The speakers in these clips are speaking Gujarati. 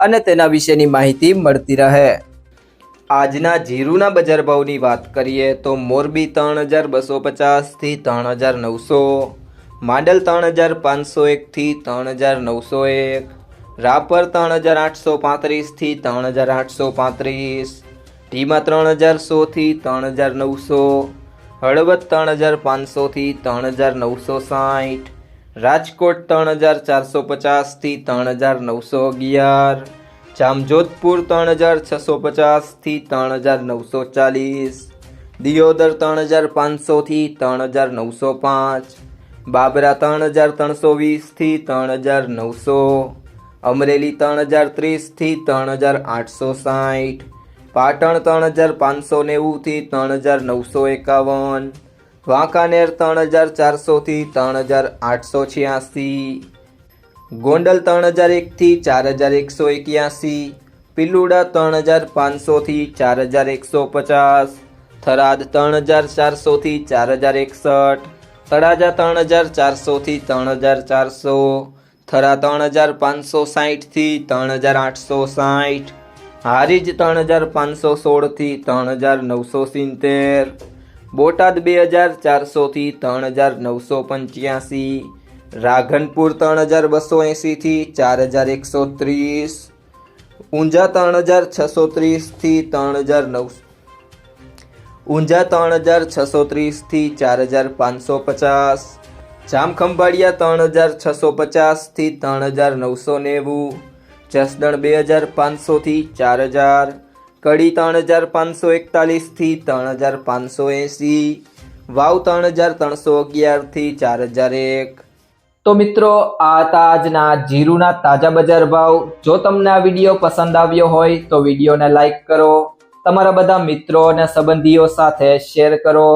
અને તેના વિશેની માહિતી મળતી રહે આજના જીરુના બજાર ભાવની વાત કરીએ તો મોરબી ત્રણ હજાર બસો પચાસથી ત્રણ હજાર નવસો માંડલ ત્રણ હજાર પાંચસો એકથી ત્રણ હજાર નવસો એક રાપર ત્રણ હજાર આઠસો પાંત્રીસથી ત્રણ હજાર આઠસો પાંત્રીસ ટીમા ત્રણ હજાર સોથી ત્રણ હજાર નવસો હળવદ ત્રણ હજાર પાંચસોથી ત્રણ હજાર નવસો સાઠ રાજકોટ ત્રણ હજાર ચારસો પચાસથી ત્રણ હજાર નવસો અગિયાર જામજોધપુર ત્રણ હજાર છસો પચાસથી ત્રણ હજાર નવસો ચાલીસ દિયોદર ત્રણ હજાર પાંચસોથી ત્રણ હજાર નવસો પાંચ બાબરા ત્રણ હજાર ત્રણસો વીસથી ત્રણ હજાર નવસો અમરેલી ત્રણ હજાર ત્રીસથી ત્રણ હજાર આઠસો સાઠ પાટણ ત્રણ હજાર પાંચસો નેવુંથી ત્રણ હજાર નવસો એકાવન વાંકાનેર ત્રણ હજાર ચારસોથી ત્રણ હજાર આઠસો છ્યાસી ગોંડલ ત્રણ હજાર એકથી ચાર હજાર એકસો એક્યાસી પિલુડા ત્રણ હજાર પાંચસોથી ચાર હજાર એકસો પચાસ થરાદ ત્રણ હજાર ચારસોથી ચાર હજાર એકસઠ તળાજા ત્રણ હજાર ચારસોથી ત્રણ હજાર ચારસો થરા ત્રણ હજાર પાંચસો સાહીઠથી ત્રણ હજાર આઠસો સાહીઠ હારીજ ત્રણ હજાર પાંચસો સોળથી ત્રણ હજાર નવસો સિત્તેર બોટાદ બે હજાર ચારસોથી ત્રણ હજાર નવસો પંચ્યાસી, રાધનપુર ત્રણ હજાર બસો એંસીથી ચાર હજાર એકસો ત્રીસ, ઊંઝા ત્રણ હજાર છસો ત્રીસથી ત્રણ હજાર નવસો ઊંઝા ત્રણ હજાર છસો ત્રીસથી ચાર હજાર પાંચસો પચાસ, જામખંભાળિયા ત્રણ હજાર છસો પચાસથી ત્રણ હજાર નવસો નેવું, જસદણ બે હજાર પાંચસોથી ચાર હજાર કડી ત્રણ હજાર પાંચસો એકતાલીસથી ત્રણ હજાર પાંચસો એંસી વાવ ત્રણ હજાર ત્રણસો અગિયારથી ચાર હજાર એક. તો મિત્રો, આ હતા આજના જીરુના તાજા બજાર ભાવ. જો તમને આ વીડિયો પસંદ આવ્યો હોય, તો વિડીયોને લાઇક કરો, તમારા બધા મિત્રો અને સંબંધીઓ સાથે શેર કરો,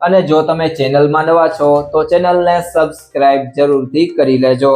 અને જો તમે ચેનલમાં નવા છો, તો ચેનલને સબસ્ક્રાઇબ જરૂરથી કરી લેજો.